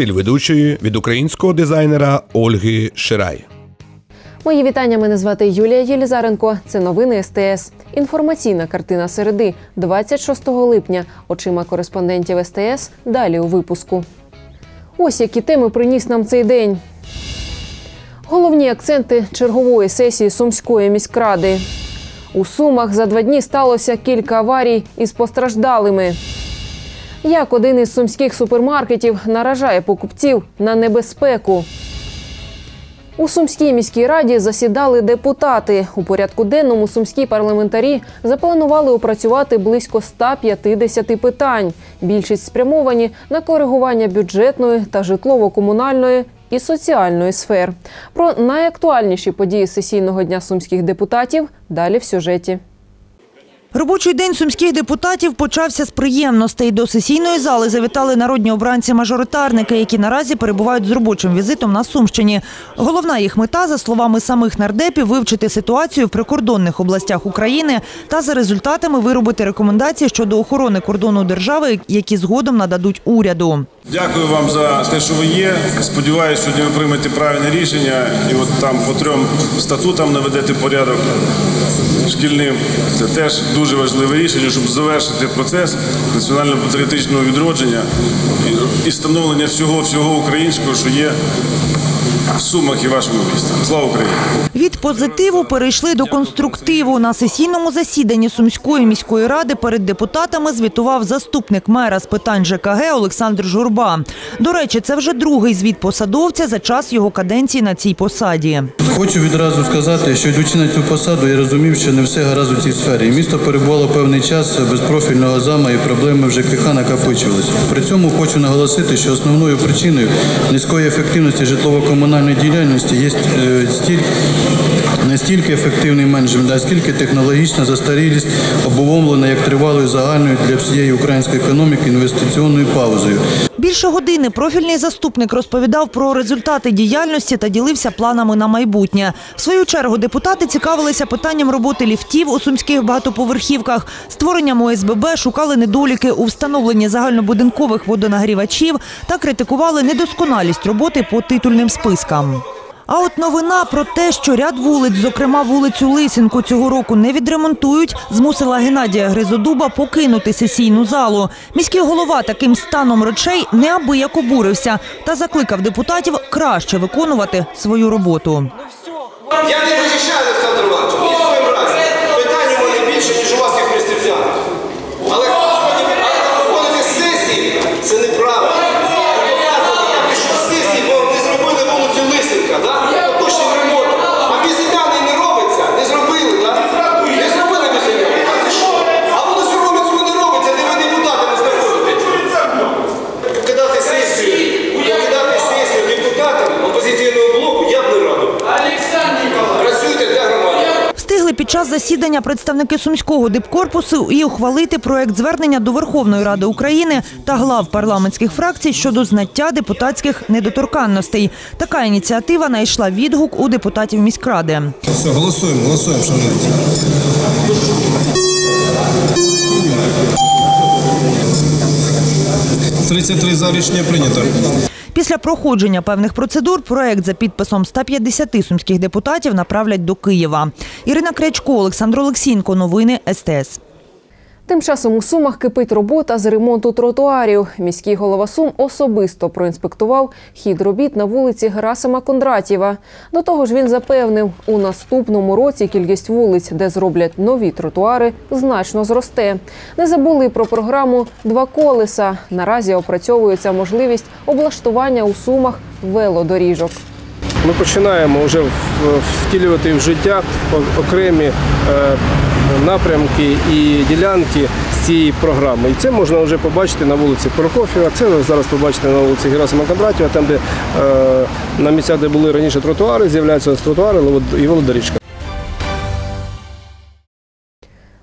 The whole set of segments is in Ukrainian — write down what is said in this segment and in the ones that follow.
стиль ведучої від українського дизайнера Ольги Ширай. Мої вітання. Мене звати Юлія Єлізаренко. Це новини СТС. Інформаційна картина середи 26 липня. Очима кореспондентів СТС. Далі у випуску. Ось які теми приніс нам цей день. Головні акценти чергової сесії Сумської міськради. У Сумах за два дні сталося кілька аварій із постраждалими. Як один із сумських супермаркетів наражає покупців на небезпеку. У Сумській міській раді засідали депутати. У порядку денному сумські парламентарі запланували опрацювати близько 150 питань. Більшість спрямовані на коригування бюджетної та житлово-комунальної і соціальної сфер. Про найактуальніші події сесійного дня сумських депутатів далі в сюжеті. Робочий день сумських депутатів почався з приємностей. До сесійної зали завітали народні обранці-мажоритарники, які наразі перебувають з робочим візитом на Сумщині. Головна їх мета, за словами самих нардепів, вивчити ситуацію в прикордонних областях України та за результатами виробити рекомендації щодо охорони кордону держави, які згодом нададуть уряду. Дякую вам за те, що ви є. Сподіваюся, сьогодні ви приймете правильне рішення і от там по трьом статутам наведете порядок шкільним. Це теж дуже важливе рішення, щоб завершити процес національно-патріотичного відродження і- і становлення всього всього українського, що є Сумах і вашому місті. Слава Україні! Від позитиву перейшли до конструктиву. На сесійному засіданні Сумської міської ради перед депутатами звітував заступник мера з питань ЖКГ Олександр Журба. До речі, це вже другий звіт посадовця за час його каденції на цій посаді. Хочу відразу сказати, що йдучи на цю посаду, я розумів, що не все гаразд у цій сфері. І місто перебувало певний час без профільного зама і проблеми в ЖКХ накопичувалися. При цьому хочу наголосити, що основною причиною низької ефективності житлово-комунальної діяльності есть э, стіль- не стільки ефективний менеджмент, а скільки технологічна застарілість, обумовлена як тривалою загальною для всієї української економіки інвестиційною паузою. Більше години профільний заступник розповідав про результати діяльності та ділився планами на майбутнє. В свою чергу депутати цікавилися питанням роботи ліфтів у сумських багатоповерхівках, створенням ОСББ, шукали недоліки у встановленні загальнобудинкових водонагрівачів та критикували недосконалість роботи по титульним спискам. А от новина про те, що ряд вулиць, зокрема вулицю Лисенку, цього року не відремонтують, змусила Геннадія Гризодуба покинути сесійну залу. Міський голова таким станом речей неабияк обурився та закликав депутатів краще виконувати свою роботу. Я не захищаю час засідання представники сумського дипкорпусу і ухвалити проект звернення до Верховної Ради України та глав парламентських фракцій щодо знаття депутатських недоторканностей. Така ініціатива знайшла відгук у депутатів міськради. Все, голосуємо, голосуємо, шановні. Тридцять три за рішення прийнято. Після проходження певних процедур проект за підписом 150 сумських депутатів направлять до Києва. Ірина Крячко, Олександр Олексінко. Новини СТС. Тим часом у Сумах кипить робота з ремонту тротуарів. Міський голова Сум особисто проінспектував хід робіт на вулиці Герасима Кондратєва. До того ж, він запевнив, у наступному році кількість вулиць, де зроблять нові тротуари, значно зросте. Не забули про програму Два колеса. Наразі опрацьовується можливість облаштування у Сумах велодоріжок. Ми починаємо вже втілювати в життя окремі е, напрямки і ділянки з цієї програми. І це можна вже побачити на вулиці Прокофєва. Це зараз побачите на вулиці Герасима Кондратєва, там, де е, на місцях, де були раніше тротуари, з'являються тротуари і велодоріжка.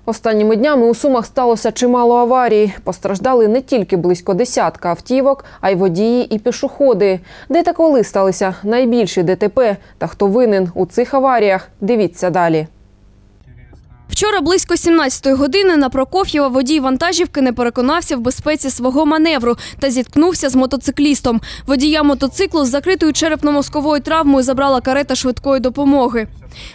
Останніми днями у Сумах сталося чимало аварій. Постраждали не тільки близько десятка автівок, а й водії і пішоходи. Де та коли сталися найбільші ДТП та хто винен у цих аваріях? Дивіться далі. Вчора близько 17-ї години на Прокоф'єва водій вантажівки не переконався в безпеці свого маневру та зіткнувся з мотоциклістом. Водія мотоциклу з закритою черепно-мозковою травмою забрала карета швидкої допомоги.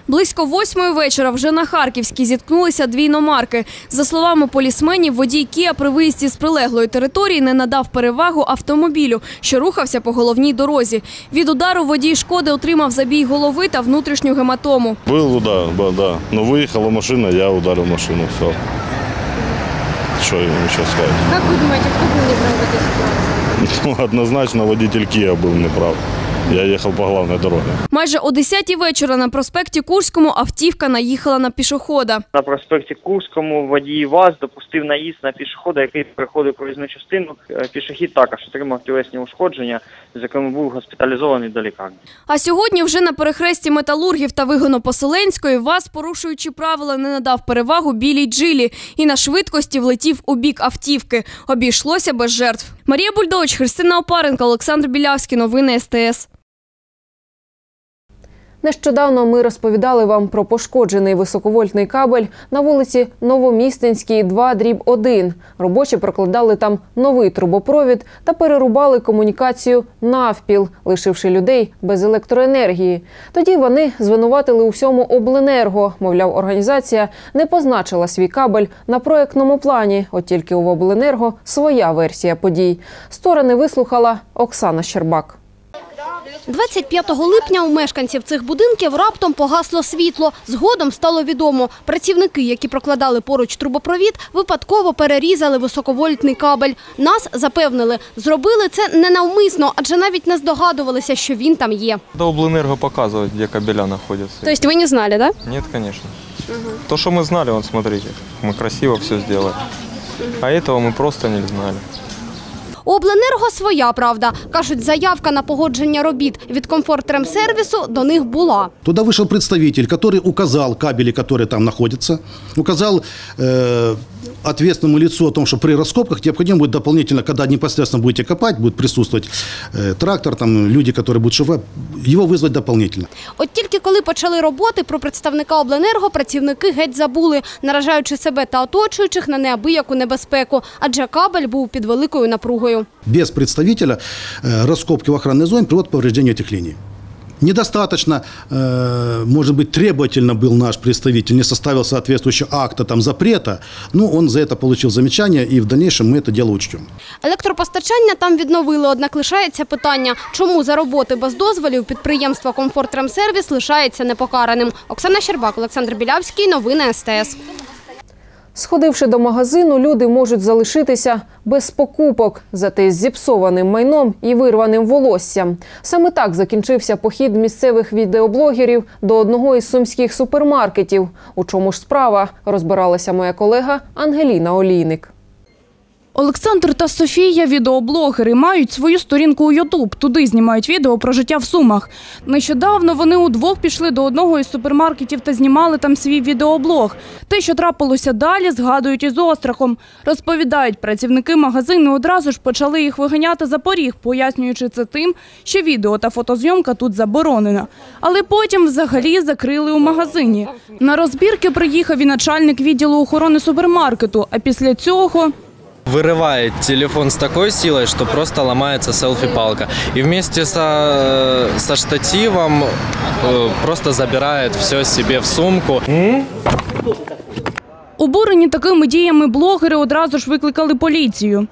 Близько восьмої вечора вже на Харківській зіткнулися дві іномарки. За словами полісменів, водій Кія при виїзді з прилеглої території не надав перевагу автомобілю, що рухався по головній дорозі. Від удару водій шкоди отримав забій голови та внутрішню гематому. Был удар, да, да. Но выехала машина, я ударил машину, все. Что я вам еще сказать? Як ви думаєте, хто був неправ в цій ситуації? Ну, однозначно водитель Киа был неправ. Я ехал по главной дороге. Майже о 10-й вечора на проспекті Курському автівка наїхала на пішохода. На проспекті Курському водій ВАЗ допустив наїзд на пішохода, який переходив проїзну частину. Е, Пішохід також отримав тілесні ушкодження, з якими був госпіталізований до лікарні. А сьогодні вже на перехресті металургів та вигону Поселенської ВАЗ, порушуючи правила, не надав перевагу білій джилі і на швидкості влетів у бік автівки. Обійшлося без жертв. Марія Бульдович, Христина Опаренко, Олександр Білявський. Новини СТС. Нещодавно ми розповідали вам про пошкоджений високовольтний кабель на вулиці Новомістинській, 2 дріб 1. Робочі прокладали там новий трубопровід та перерубали комунікацію навпіл, лишивши людей без електроенергії. Тоді вони звинуватили у всьому обленерго. Мовляв, організація не позначила свій кабель на проектному плані. От тільки у обленерго своя версія подій. Сторони вислухала Оксана Щербак. 25 липня у мешканців цих будинків раптом погасло світло. Згодом стало відомо, працівники, які прокладали поруч трубопровід, випадково перерізали високовольтний кабель. Нас запевнили, зробили це ненавмисно, адже навіть не здогадувалися, що він там є. До облэнерго показывать, где кабеля находятся. То есть вы не знали, да? Нет, конечно. То, что мы знали, вот смотрите, мы красиво все сделали. А этого мы просто не знали. У обленерго своя правда. Кажуть, заявка на погодження робіт від комфортремсервісу до них була. Туда вышел представитель, который указал кабели, которые там находятся, указал э, ответственному лицу о том, что при раскопках необходимо будет дополнительно, когда непосредственно будете копать, будет присутствовать э, трактор, там люди, которые будут шифровать, его вызвать дополнительно. От тільки коли почали роботи про представника обленерго, працівники геть забули, наражаючи себе та оточуючих на неабияку небезпеку, адже кабель був під великою напругою. Без представителя э, раскопки в охранной зоне приводят к повреждению этих линий. Недостаточно, э, может быть, требовательно был наш представитель, не составил соответствующего акта там, запрета, но он за это получил замечание, и в дальнейшем мы это дело учтем. Електропостачання там відновили, однак лишається питання, чому за роботи без дозволів підприємство «Комфортремсервіс» лишається непокараним. Оксана Щербак, Олександр Білявський. Новини СТС. Сходивши до магазину, люди можуть залишитися без покупок, зате з зіпсованим майном і вирваним волоссям. Саме так закінчився похід місцевих відеоблогерів до одного із сумських супермаркетів. У чому ж справа розбиралася моя колега Ангеліна Олійник. Олександр та Софія – відеоблогери, мають свою сторінку у Ютуб. Туди знімають відео про життя в Сумах. Нещодавно вони удвох пішли до одного із супермаркетів та знімали там свій відеоблог. Те, що трапилося далі, згадують із острахом. Розповідають, працівники магазину одразу ж почали їх виганяти за поріг, пояснюючи це тим, що відео та фотозйомка тут заборонена. Але потім взагалі закрили у магазині. На розбірки приїхав і начальник відділу охорони супермаркету, а після цього вырывает телефон с такой силой, что просто ломается селфи-палка. И вместе со, со штативом э, просто забирает все себе в сумку. Обурені такими діями блогери одразу ж викликали поліцію.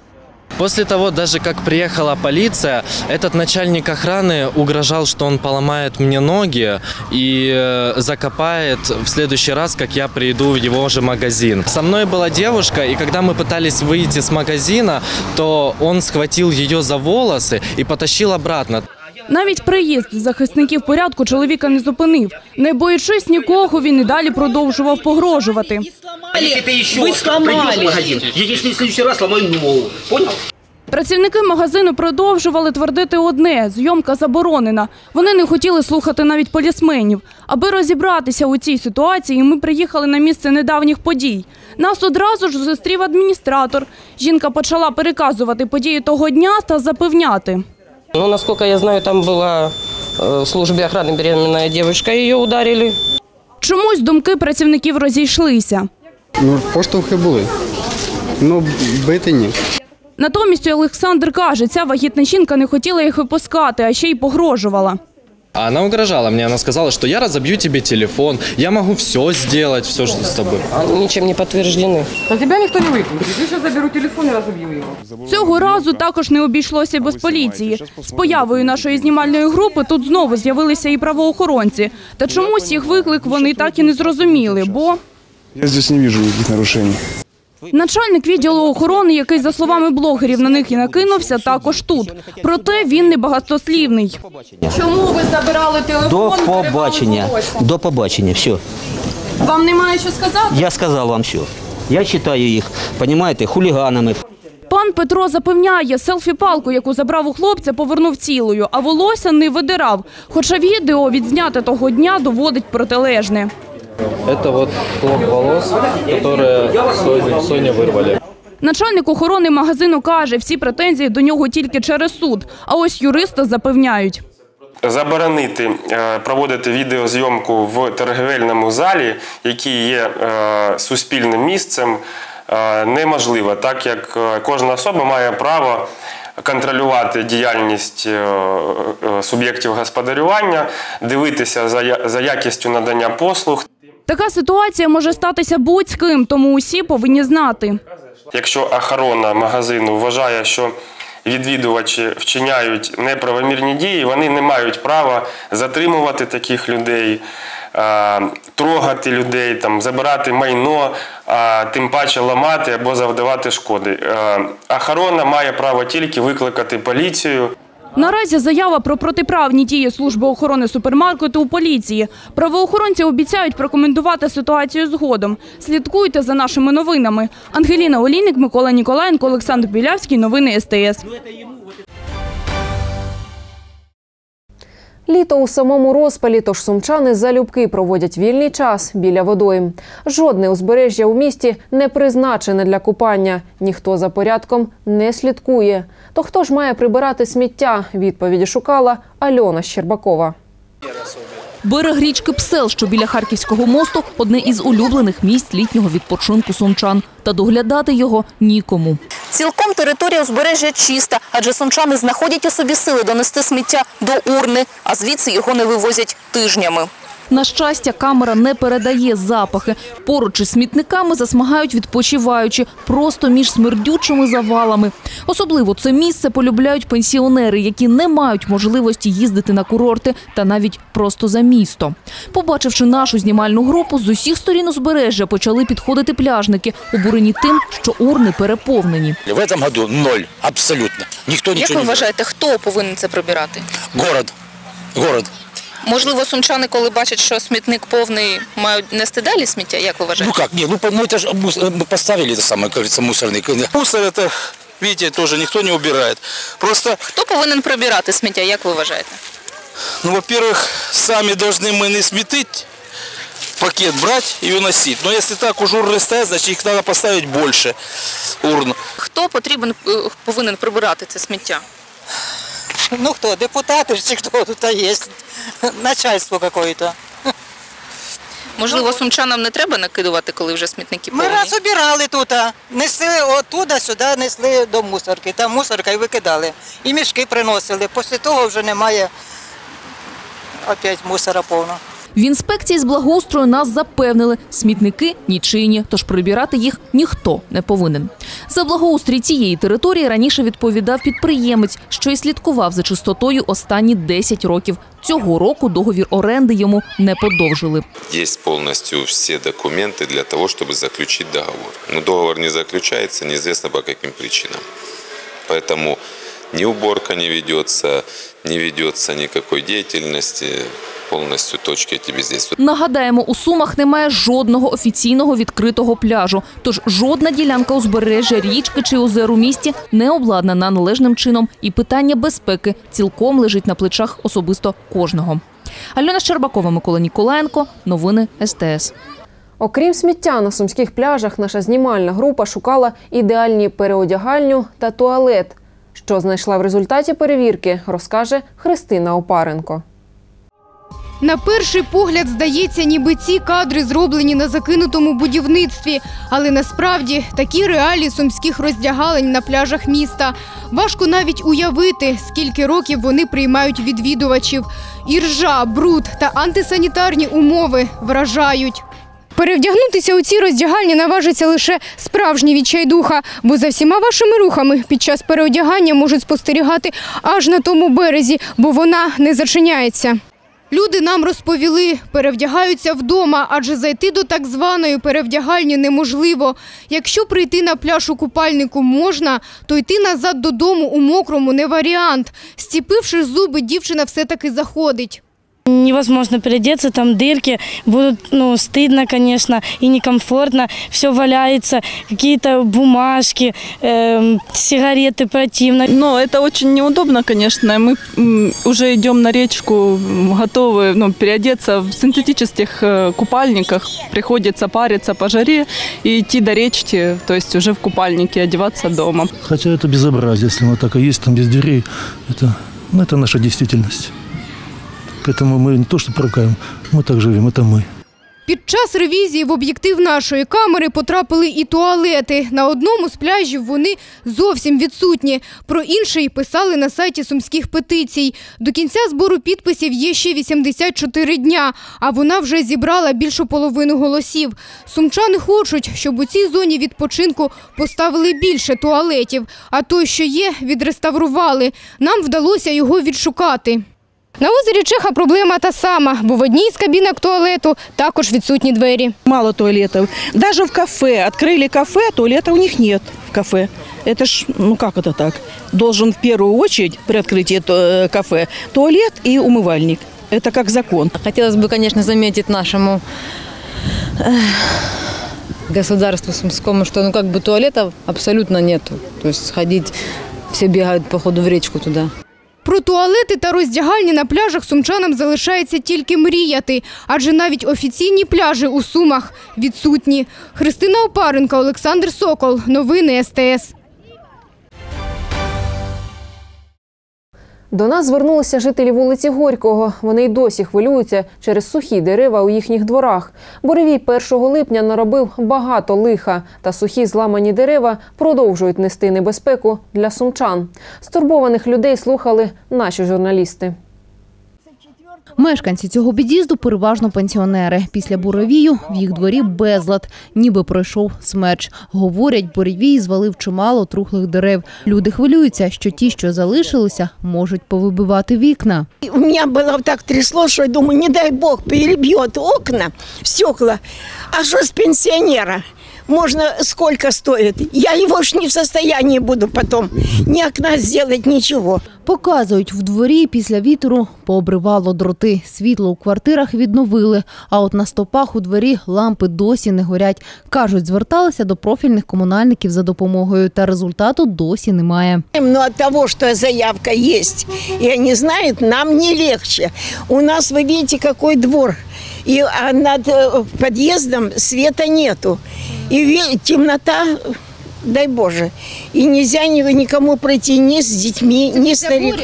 После того, даже как приехала полиция, этот начальник охраны угрожал, что он поломает мне ноги и э, закопает в следующий раз, как я приду в его же магазин. Со мной была девушка, и когда мы пытались выйти с магазина, то он схватил ее за волосы и потащил обратно. Навіть приїзд захисників порядку чоловіка не зупинив. Не боючись нікого, він і далі продовжував погрожувати. Если ты еще Вы сломали. в магазин, я если в следующий раз сломаю ногу. Понял? Працівники магазину продовжували твердити одне – зйомка заборонена. Вони не хотіли слухати навіть полісменів. Аби розібратися у цій ситуації, ми приїхали на місце недавніх подій. Нас одразу ж зустрів адміністратор. Жінка почала переказувати події того дня та запевняти. Ну, насколько я знаю, там была э, в службе охраны беременная девочка, ее ударили. Чомусь думки працівників розійшлися. Ну, поштовхи були. Ну, бити ні. Натомість Олександр каже, ця вагітна жінка не хотіла їх випускати, а ще й погрожувала. А Она угрожала мне, она сказала, что я разобью тебе телефон, я могу все сделать, все что с тобой. Ничем не подтверждены. А тебя никто не выпустит. Я сейчас заберу телефон и разобью его. Цього разу також не обійшлося без поліції. З появою нашої знімальної групи тут знову з'явилися і правоохоронці. Та чомусь їх виклик вони так і не зрозуміли, бо Я здесь не вижу никаких нарушений. Начальник відділу охорони, який за словами блогерів на них і накинувся, також тут. Проте він не багатослівний. Чому ви забирали телефон? До побачення. До побачення. Все. Вам немає що сказати? Я сказав вам все. Я вважаю їх, розумієте, хуліганами. Пан Петро запевняє, селфі-палку, яку забрав у хлопця, повернув цілою, а волосся не видирав. Хоча відео відзняте того дня доводить протилежне. Это вот клок волос, которые Соня, Соня вырвали. Начальник охорони магазину каже, всі претензії до нього тільки через суд. А ось юристи запевняють. Заборонити е, проводити відеозйомку в торгівельному залі, який є е, суспільним місцем, е, неможливо, так як е, кожна особа має право контролювати діяльність е, е, суб'єктів господарювання, дивитися за я- за якістю надання послуг. Така ситуація може статися будь-з ким, тому усі повинні знати. Якщо охорона магазину вважає, що відвідувачі вчиняють неправомірні дії, вони не мають права затримувати таких людей, е, трогати людей, забирати майно, тим паче ламати або завдавати шкоди. Е, Охорона має право тільки викликати поліцію. Наразі заява про протиправні дії служби охорони супермаркету у поліції. Правоохоронці обіцяють прокоментувати ситуацію згодом. Слідкуйте за нашими новинами. Ангеліна Олійник, Микола Ніколаєнко, Олександр Білявський. Новини СТС. Літо у самому розпалі, тож сумчани залюбки проводять вільний час біля водойм. Жодне узбережжя у місті не призначене для купання. Ніхто за порядком не слідкує. То хто ж має прибирати сміття? Відповіді шукала Альона Щербакова. Берег річки Псел, що біля Харківського мосту, одне із улюблених місць літнього відпочинку сумчан. Та доглядати його нікому. Цілком територія узбережжя чиста, адже сумчани знаходять у собі сили донести сміття до урни, а звідси його не вивозять тижнями. На щастя, камера не передає запахи. Поруч із смітниками засмагають відпочиваючи, просто між смердючими завалами. Особливо це місце полюбляють пенсіонери, які не мають можливості їздити на курорти та навіть просто за місто. Побачивши нашу знімальну групу, з усіх сторін узбережжя почали підходити пляжники, обурені тим, що урни переповнені. В этом году ноль, абсолютно. Никто Як ви вважаєте, хто повинен це прибирати? Город. Город. Можливо, сумчани, коли бачать, що смітник повний, мають нести далі сміття? Як ви Ну вважаєте? как, не, ну, по- ну это же мус- э, мы поставили это самое, как говорится, мусорный. Мусор это, видите, тоже никто не убирает. Просто, Хто повинен прибирати сміття? Як ви вважаєте? ну, во-первых, сами должны мы не сметить, пакет брать и уносить. Но если так уж урны стоят, значит их надо поставить больше урн. Хто потрібен е, повинен прибирати це сміття? Ну кто, депутаты чи хто тут є, Начальство какое-то. Можливо, сумчанам не треба накидувати, коли вже смітники Ми повні? раз убирали тут, несли оттуда сюди, несли до мусорки. Там мусорка і викидали. І мішки приносили. Після того вже немає опять мусора повно. В інспекції з благоустрою нас запевнили, смітники нічийні, тож прибирати їх ніхто не повинен. За благоустрій цієї території раніше відповідав підприємець, що й слідкував за чистотою останні 10 років. Цього року договір оренди йому не подовжили. Есть полностью все документы для того, чтобы заключить договор. Но договор не заключается, неизвестно по каким причинам. Поэтому ни уборка не ведется, не ведется никакой деятельности, полностью точки эти бездействуют. Нагадаємо, у Сумах немає жодного офіційного відкритого пляжу. Тож жодна ділянка узбережжя річки чи озер у місті не обладнана належним чином, і питання безпеки цілком лежить на плечах особисто кожного. Альона Щербакова, Микола Ніколаєнко. Новини СТС. Окрім сміття на сумських пляжах, наша знімальна група шукала ідеальні переодягальню та туалет. Що знайшла в результаті перевірки, розкаже Христина Опаренко. На перший погляд здається, ніби ці кадри зроблені на закинутому будівництві, але насправді такі реалії сумських роздягалень на пляжах міста. Важко навіть уявити, скільки років вони приймають відвідувачів. Іржа, бруд та антисанітарні умови вражають. Перевдягнутися у ці роздягальні наважиться лише справжній відчайдуха, бо за всіма вашими рухами під час переодягання можуть спостерігати аж на тому березі, бо вона не зачиняється. Люди нам розповіли, перевдягаються вдома, адже зайти до так званої перевдягальні неможливо. Якщо прийти на пляж у купальнику можна, то йти назад додому у мокрому не варіант. Стіпивши зуби, дівчина все-таки заходить. Невозможно переодеться, там дырки, будут, ну, стыдно, конечно, и некомфортно, все валяется, какие-то бумажки, эм, сигареты противно. Но это очень неудобно, конечно. Мы уже идем на речку, готовы ну, переодеться в синтетических э, купальниках. Приходится париться по жаре и идти до речки, то есть уже в купальнике одеваться дома. Хотя это безобразие, если оно так и есть, там без дверей. Это, ну, это наша действительность. Поэтому мы не то что порукаем, мы так живем, это мы. Під час ревізії в об'єктив нашої камери потрапили і туалети. На одному з пляжів вони зовсім відсутні. Про інший писали на сайті сумських петицій. До кінця збору підписів є ще 84 дня, а вона вже зібрала більшу половину голосів. Сумчани хочуть, щоб у цій зоні відпочинку поставили більше туалетів, а той, що є, відреставрували. Нам вдалося його відшукати. На озері Чеха проблема та сама, бо в одній з кабінок туалету також відсутні двері. Мало туалетов. Даже в кафе. Открыли кафе, туалета у них нет в кафе. Это ж, ну как это так? Должен в первую очередь при открытии э, кафе туалет и умывальник. Это как закон. Хотелось бы, конечно, заметить нашему э, государству Сумскому, что ну как бы туалетов абсолютно нету. То есть сходить, все бегают походу в речку туда. Про туалети та роздягальні на пляжах сумчанам залишається тільки мріяти, адже навіть офіційні пляжі у Сумах відсутні. Христина Опаренко, Олександр Сокол. Новини СТС. До нас звернулися жителі вулиці Горького. Вони й досі хвилюються через сухі дерева у їхніх дворах. Буревій 1 липня наробив багато лиха, та сухі зламані дерева продовжують нести небезпеку для сумчан. Стурбованих людей слухали наші журналісти. Мешканці цього під'їзду переважно пенсіонери. Після буревію в їх дворі безлад, ніби пройшов смерч. Говорять, буревій звалив чимало трухлих дерев. Люди хвилюються, що ті, що залишилися, можуть повибивати вікна. У меня было так трясло, что я думаю, не дай бог, перебьет окна, стекла. А что с пенсионера? Можно сколько стоит? Я его ж не в состоянии буду потом ни окна сделать, ничего. Показують, в дворі після вітру пообривало дроти. Світло у квартирах відновили, а от на стопах у дворі лампи досі не горять. Кажуть, зверталися до профільних комунальників за допомогою, та результату досі немає. Но от того, что заявка есть, и они знают, нам не легче. У нас, вы видите, какой двор И а над э, подъездом света нету. И ве- темнота, дай Боже. И нельзя ни- никому пройти ни с детьми, ни старик.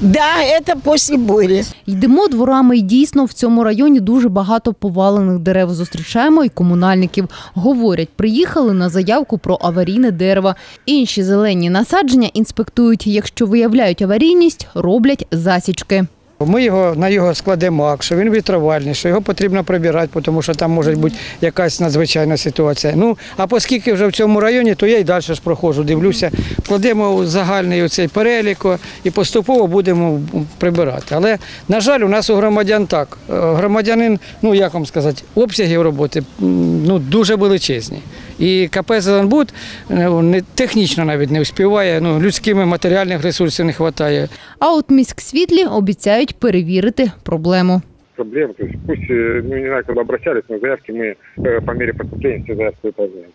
Да, это после бури. Йдемо дворами і дійсно в цьому районі дуже багато повалених дерев. Зустрічаємо і комунальників. Говорять, приїхали на заявку про аварійне дерево. Інші зелені насадження інспектують. Якщо виявляють аварійність, роблять засічки. Ми його на його складемо, що він вітровальний, що його потрібно прибирати, тому що там може бути якась надзвичайна ситуація. Ну а оскільки вже в цьому районі, то я й далі ж проходжу, дивлюся, кладемо загальний цей перелік і поступово будемо прибирати. Але на жаль, у нас у громадян так. Е, Громадянин, ну як вам сказати, обсягів роботи ну дуже величезні. І КП «Зеленбуд» е, не технічно навіть не вспіває, ну людськими матеріальних ресурсів не вистачає. А от міськсвітлі обіцяють перевірити проблему. проблем. То есть пусть, э, ну не знаю, когда обращались, но заявки мы э, по мере поступления все заявки выполняем.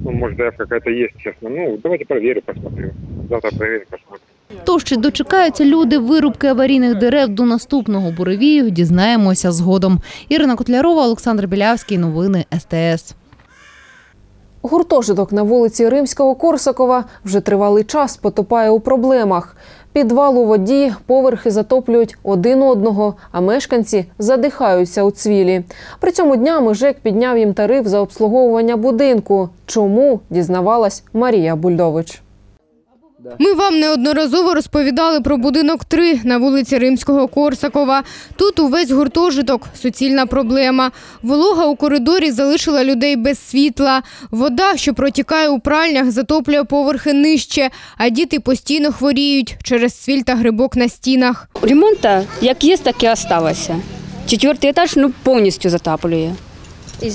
Ну, может, заявка какая-то есть, честно. Ну, давайте проверим, посмотрю. Завтра проверим, посмотрим. Тож чи дочекаються люди вирубки аварійних дерев до наступного буревію, дізнаємося згодом. Ірина Котлярова, Олександр Білявський. Новини СТС. Гуртожиток на вулиці Римського Корсакова вже тривалий час потопає у проблемах. Підвал у воді, поверхи затоплюють один одного, а мешканці задихаються у цвілі. При цьому днями ЖЕК підняв їм тариф за обслуговування будинку. Чому дізнавалась Марія Бульдович. Ми вам неодноразово розповідали про будинок 3 на вулиці Римського Корсакова. Тут увесь гуртожиток суцільна проблема. Волога у коридорі залишила людей без світла. Вода, що протікає у пральнях, затоплює поверхи нижче, а діти постійно хворіють через цвіль та грибок на стінах. Ремонта як є, так і залишилося. Четвертий етаж ну, повністю затаплює.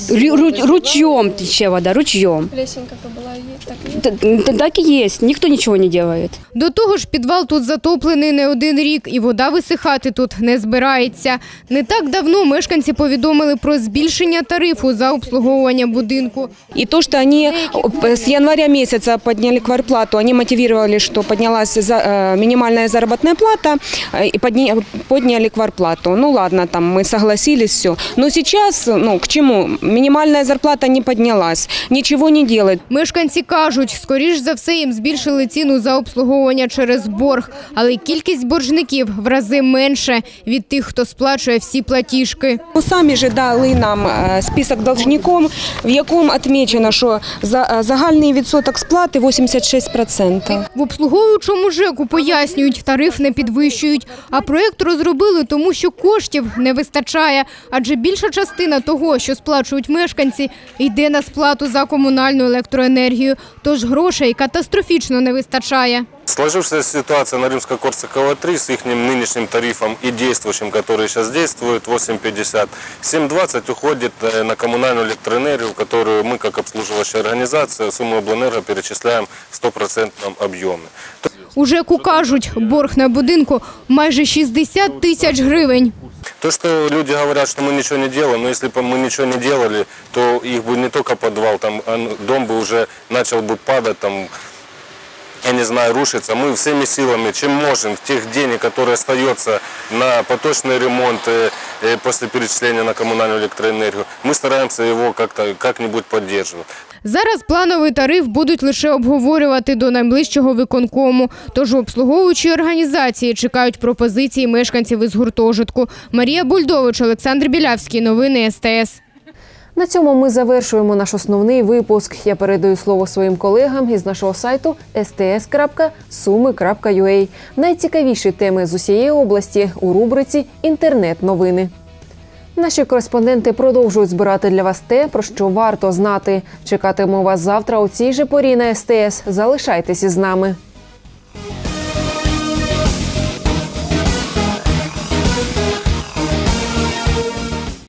Ру- ру- Ручьем тече вода, ручьем. Плесень как была, есть, так и есть. Т- т- Так і є, ніхто нічого не робить. До того ж, підвал тут затоплений не один рік, і вода висихати тут не збирається. Не так давно мешканці повідомили про збільшення тарифу за обслуговування будинку. И то, что они э, с января месяца подняли кварплату, они мотивировали, что поднялась за- э, минимальная заработная плата, э, и подня- подняли кварплату. Ну ладно, там мы согласились, все. Но сейчас, ну к чему? Минимальная зарплата не поднялась, ничего не делают. Мешканці кажуть, скоріш за все їм збільшили ціну за обслуговування через борг, але кількість боржників в рази менше від тих, хто сплачує всі платіжки. Ну, Самі ж дали нам е, список должником, в якому відмічено, що за- е, загальний відсоток сплати 86%. В обслуговуючому ЖЕКу пояснюють, тариф не підвищують, а проєкт розробили, тому що коштів не вистачає, адже більша частина того, що сплачують мешканці, йде на сплату за комунальну електроенергію. Тож грошей катастрофічно не вистачає. Сложившаяся ситуация на Римско-Корсакова 3 с их нынешним тарифом и действующим, который сейчас действует, 8,50, 7,20 уходит э, на коммунальную электроэнергию, которую мы, как обслуживающая организация, сумму обленерго перечисляем в стопроцентном объеме. У ЖЕКу кажуть, борг на будинку майже 60 тисяч гривень. То, что люди говорят, что мы ничего не делаем, но если бы мы ничего не делали, то их бы не только подвал, там а, ну, дом бы уже начал бы падать, там, я не знаю, рушиться. Мы всеми силами, чем можем, тех денег, которые остается на поточный ремонт э, э, после перечисления на коммунальную электроэнергию, мы стараемся его как-то как-нибудь поддерживать. Зараз плановий тариф будуть лише обговорювати до найближчого виконкому. Тож у обслуговуючі організації чекають пропозиції мешканців із гуртожитку. Марія Бульдович, Олександр Білявський. Новини СТС. На цьому ми завершуємо наш основний випуск. Я передаю слово своїм колегам із нашого сайту sts.sumi.ua. Найцікавіші теми з усієї області у рубриці Інтернет-новини. Наші кореспонденти продовжують збирати для вас те, про що варто знати. Чекатиму вас завтра у цій же порі на СТС. Залишайтеся з нами.